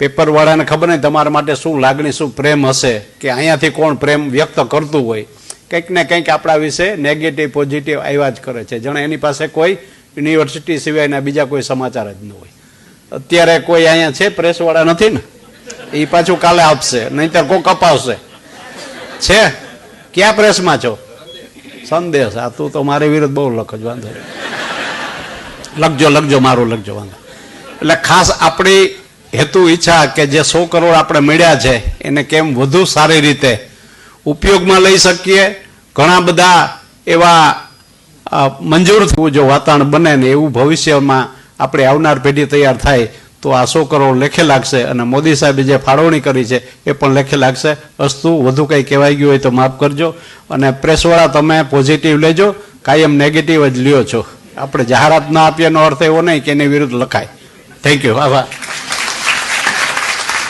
પેપરવાળાને ખબર નહીં તમારા માટે શું લાગણી, શું પ્રેમ હશે કે અહીંયાથી કોણ પ્રેમ વ્યક્ત કરતું હોય. કંઈક ને કંઈક આપણા વિશે નેગેટિવ પોઝિટિવ આવ્યા જ કરે છે. જાણે એની પાસે કોઈ યુનિવર્સિટી સિવાયના બીજા કોઈ સમાચાર જ ન હોય. અત્યારે કોઈ અહીંયા છે પ્રેસવાળા નથી ને? એ પાછું કાલે આપશે, નહીંતર કોક અપાવશે. છે? ક્યાં પ્રેસમાં છો? સંદેશ. આ તું તો મારી વિરુદ્ધ બહુ લખો જ વાંધો. લખજો લખજો, મારું લખજો, વાંધો એટલે ખાસ આપણી હેતુ ઈચ્છા કે જે સો કરોડ આપણે મળ્યા છે, એને કેમ વધુ સારી રીતે ઉપયોગમાં લઈ શકીએ? ઘણા બધા એવા મંજૂર થવું જો વાતાવરણ બને ને એવું ભવિષ્યમાં આપણે આવનાર પેઢી તૈયાર થાય, તો આ સો કરોડ લેખે લાગશે અને મોદી સાહેબે જે ફાળવણી કરી છે, એ પણ લેખે લાગશે. અસ્તુ, વધુ કંઈ કહેવાઈ ગયું હોય તો માફ કરજો. અને પ્રેસવાળા તમે પોઝિટિવ લેજો, કાયમ નેગેટિવ જ લ્યો છો. આપણે જાહેરાત ના આપીએનો અર્થ એવો નહીં કે એની વિરુદ્ધ લખાય. થેન્ક યુ આભાર